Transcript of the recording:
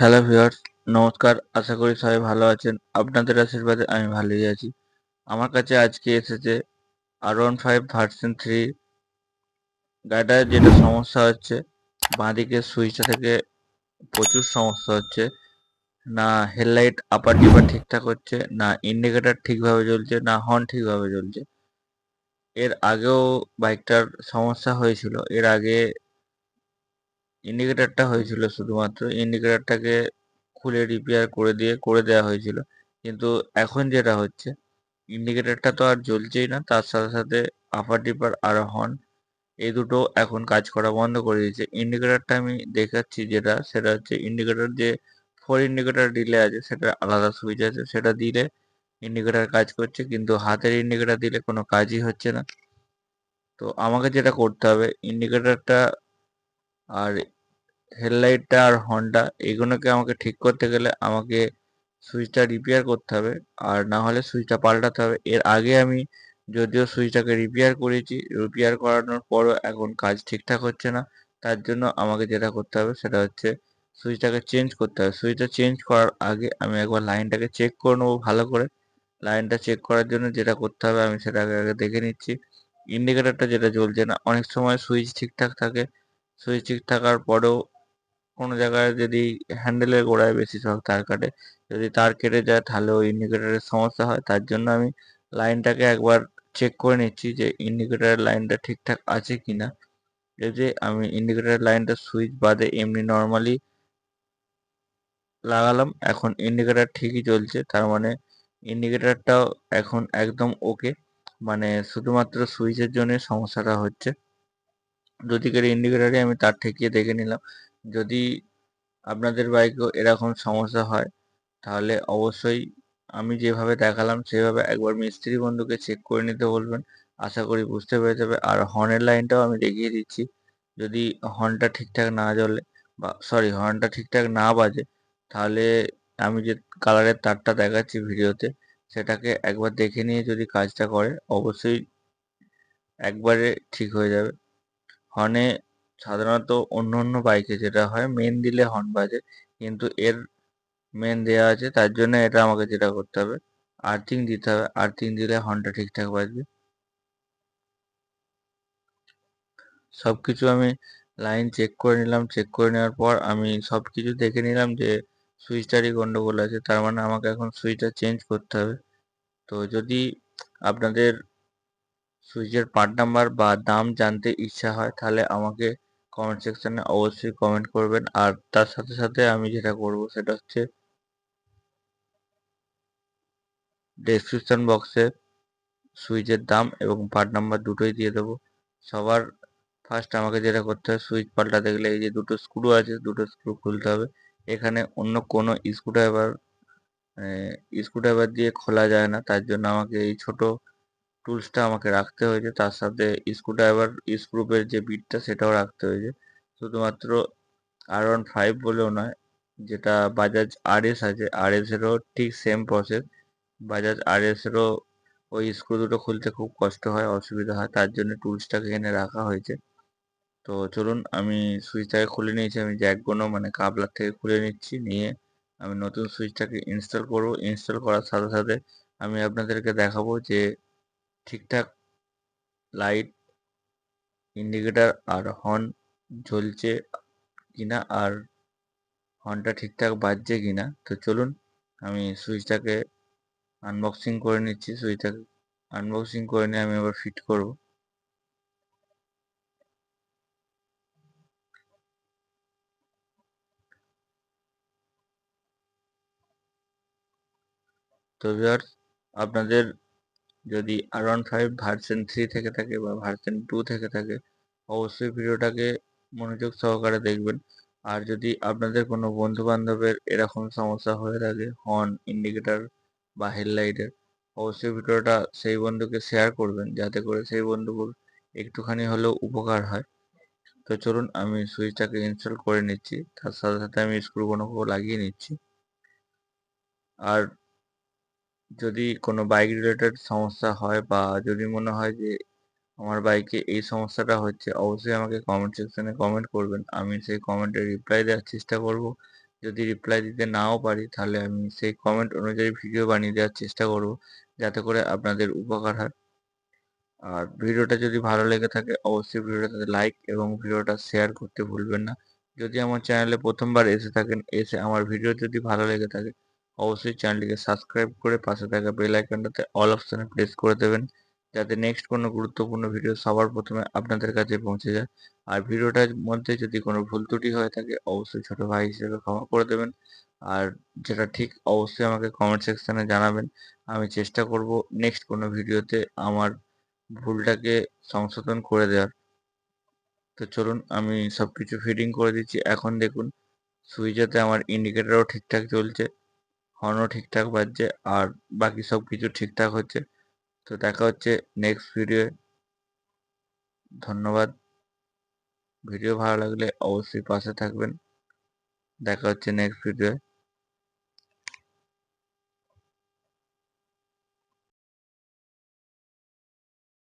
Hello viewers, নমস্কার। আশা করি সবাই ভালো আছেন। আপনাদের আশীর্বাদে আমি ভালোই আছি। আমার কাছে আজকে এসেছে R one five version three গাড়িটার যেটা সমস্যা হচ্ছে, বাঁদিকে সুইচটা থেকে প্রচুর সমস্যা হচ্ছে। না হেডলাইট আপার ডিপার ঠিকঠাক হচ্ছে, না ইন্ডিকেটার ঠিকভাবে জ্বলছে, না হর্ন ঠিকভাবে জ্বলছে। এর আগেও বাইকটার সমস্যা হয়েছিল। এর আগে ইন্ডিকেটারটা হয়েছিল শুধুমাত্র। ইন্ডিকেটারটাকে খুলে রিপেয়ার করে দিয়ে, করে দেওয়া হয়েছিল। কিন্তু এখন যেটা হচ্ছে ইন্ডিকেটারটা তো আর জ্বলছেই না, তার সাথে সাথে আপার ডিপার আর হর্ন এই দুটো এখন কাজ করা বন্ধ করে দিয়েছে। ইন্ডিকেটারটা আমি দেখাচ্ছি যেটা, সেটা হচ্ছে ইন্ডিকেটার যে ফোর ইন্ডিকেটার ডিলে আছে, সেটা আলাদা সুইচ আছে, সেটা দিলে ইন্ডিকেটার কাজ করছে, কিন্তু হাতের ইন্ডিকেটার দিলে কোনো কাজই হচ্ছে না। তো আমাকে যেটা করতে হবে ইন্ডিকেটারটা আর হেডলাইটটা আর হর্নটা, এগুলোকে আমাকে ঠিক করতে গেলে আমাকে সুইচটা রিপেয়ার করতে হবে। আর না হলে সুইচটা পাল্টাতে হবে। এর আগে আমি যদিও সুইচটাকে রিপেয়ার করেছি রিপেয়ার করানোর পরও এখন কাজ ঠিকঠাক হচ্ছে না। তার জন্য আমাকে যেটা করতে হবে সেটা হচ্ছে সুইচটাকে চেঞ্জ করতে হবে। সুইচটা চেঞ্জ করার আগে আমি একবার লাইনটাকে চেক করে নেব ভালো করে। লাইনটা চেক করার জন্য যেটা করতে হবে আমি সেটাকে আগে দেখে নিচ্ছি। ইন্ডিকেটারটা যেটা জ্বলছে না, অনেক সময় সুইচ ঠিকঠাক থাকে সুইচ ঠিক থাকার পরেও কোনো জায়গায় যদি হ্যান্ডেলের গোড়ায় বেশি শক তার কাটে, যদি তার কেটে যায় তাহলে ওই ইন্ডিকেটারের সমস্যা হয়। তার জন্য আমি লাইনটাকে একবার চেক করে নিচ্ছি যে ইন্ডিকেটারের লাইনটা ঠিকঠাক আছে কি না যদি আমি ইন্ডিকেটারের লাইনটা সুইচ বাদে এমনি নর্মালি লাগালাম, এখন ইন্ডিকেটার ঠিকই চলছে। তার মানে ইন্ডিকেটারটাও এখন একদম ওকে মানে শুধুমাত্র সুইচের জন্য সমস্যাটা হচ্ছে। দুদিকের ইন্ডিকেটারে আমি তার ঠেকিয়ে দেখে নিলাম। যদি আপনাদের বাইকেও এরকম সমস্যা হয়, তাহলে অবশ্যই আমি যেভাবে দেখালাম, সেভাবে একবার মিস্ত্রি বন্ধুকে চেক করে নিতে বলবেন। আশা করি বুঝতে পেরে যাবে। আর হর্নের লাইনটাও আমি দেখিয়ে দিচ্ছি। যদি হর্নটা ঠিকঠাক না জ্বলে বা সরি হর্নটা ঠিকঠাক না বাজে, তাহলে আমি যে কালারের তারটা দেখাচ্ছি ভিডিওতে, সেটাকে একবার দেখে নিয়ে যদি কাজটা করে, অবশ্যই একবারে ঠিক হয়ে যাবে। হর্নে সাধারণত অন্য অন্য বাইকে যেটা হয় মেন দিলে হর্ন বাজে। কিন্তু এর মেন দেওয়া আছে, তার জন্য এটা আমাকে যেটা করতে হবে আর্থিং দিতে হবে। আর্থিং দিলে হর্নটা ঠিকঠাক বাজবে। সব কিছু আমি লাইন চেক করে নিলাম। চেক করে নেওয়ার পর আমি সব কিছু দেখে নিলাম যে সুইচটারই গন্ডগোল আছে। তার মানে আমাকে এখন সুইচটা চেঞ্জ করতে হবে। তো যদি আপনাদের সুইচের পার্ট নাম্বার বা দাম জানতে ইচ্ছা হয়, তাহলে আমাকে কমেন্ট সেকশানে অবশ্যই কমেন্ট করবেন। আর তার সাথে সাথে আমি যেটা করব সেটা হচ্ছে ডেসক্রিপশন বক্সে সুইচের দাম এবং পার্ট নাম্বার দুটোই দিয়ে দেবো। সবার ফার্স্ট আমাকে যেটা করতে হবে সুইচ পাল্টাতে গেলে এই যে দুটো স্ক্রু আছে, দুটো স্ক্রু খুলতে হবে। এখানে অন্য কোনো স্ক্রুড্রাইভার স্ক্রুড্রাইভার দিয়ে খোলা যায় না, তার জন্য আমাকে এই ছোট টুলসটা আমাকে রাখতে হয়েছে। তার সাথে স্ক্রুড্রাইভার স্ক্রুপের যে বিটটা সেটাও রাখতে হয়েছে। শুধুমাত্র আর ওয়ান ফাইভ বলেও নয়, যেটা বাজাজ আর এস আছে। আর এসেরও ঠিক সেম প্রসেস বাজাজ আর এসেরও ওই স্ক্রু দুটো খুলতে খুব কষ্ট হয়, অসুবিধা হয়। তার জন্য টুলসটাকে এনে রাখা হয়েছে। তো চলুন, আমি সুইচটাকে খুলে নিয়েছি। আমি জ্যাকগুলো মানে কাবলার থেকে খুলে নিচ্ছি। নিয়ে আমি নতুন সুইচটাকে ইনস্টল করব। ইনস্টল করার সাথে সাথে আমি আপনাদেরকে দেখাবো যে ঠিকঠাক লাইট ইন্ডিকেটার আর হর্ন জ্বলছে কিনা আর হর্নটা ঠিকঠাক বাজছে কিনা, তো চলুন আমি সুইচটাকে আনবক্সিং করে নিচ্ছি সুইচটাকে আনবক্সিং করে নিয়ে আমি আবার ফিট করব। তো ভিউয়ার্স আপনাদের যদি R one five version three থেকে থাকে বা ভার্সন টু থেকে থাকে, অবশ্যই ভিডিওটাকে মনোযোগ সহকারে দেখবেন। আর যদি আপনাদের কোনো বন্ধু বান্ধবের এরকম সমস্যা হয়ে থাকে হর্ন ইন্ডিকেটার বা হেডলাইটের অবশ্যই ভিডিওটা সেই বন্ধুকে শেয়ার করবেন, যাতে করে সেই বন্ধুগুলো একটুখানি হলেও উপকার হয়। তো চলুন, আমি সুইচটাকে ইনস্টল করে নিচ্ছি। তার সাথে সাথে আমি স্ক্রুগুলো লাগিয়ে নিচ্ছি। আর যদি কোনো বাইক রিলেটেড সমস্যা হয় বা যদি মনে হয় যে আমার বাইকে এই সমস্যাটা হচ্ছে, অবশ্যই আমাকে কমেন্ট সেকশনে কমেন্ট করবেন। আমি সেই কমেন্টে রিপ্লাই দেওয়ার চেষ্টা করব। যদি রিপ্লাই দিতে নাও পারি, তাহলে আমি সেই কমেন্ট অনুযায়ী ভিডিও বানিয়ে দেওয়ার চেষ্টা করব, যাতে করে আপনাদের উপকার হয়। আর ভিডিওটা যদি ভালো লেগে থাকে, অবশ্যই ভিডিওটাতে লাইক এবং ভিডিওটা শেয়ার করতে ভুলবেন না। যদি আমার চ্যানেলে প্রথমবার এসে থাকেন, এসে আমার ভিডিও যদি ভালো লেগে থাকে অবশ্যই চ্যানেলটিকে সাবস্ক্রাইব করে পাশে থাকা বেল আইকনটাতে অল অপশানে প্রেস করে দেবেন, যাতে নেক্সট কোনো গুরুত্বপূর্ণ ভিডিও সবার প্রথমে আপনাদের কাছে পৌঁছে যায়। আর ভিডিওটার মধ্যে যদি কোনো ভুল ত্রুটি হয়ে থাকে, অবশ্যই ছোট ভাই হিসেবে ক্ষমা করে দেবেন। আর যেটা ঠিক, অবশ্যই আমাকে কমেন্ট সেকশানে জানাবেন। আমি চেষ্টা করব নেক্সট কোনো ভিডিওতে আমার ভুলটাকে সংশোধন করে দেওয়ার। তো চলুন, আমি সব কিছু ফিটিং করে দিচ্ছি। এখন দেখুন সুইচেতে আমার ইন্ডিকেটারও ঠিকঠাক চলছে। হর্নও ঠিকঠাক বাজছে আর বাকি সব কিছু ঠিকঠাক হচ্ছে। তো দেখা হচ্ছে নেক্সট ভিডিওয়ে ধন্যবাদ। ভিডিও ভালো লাগলে অবশ্যই পাশে থাকবেন। দেখা হচ্ছে নেক্সট ভিডিওয়ে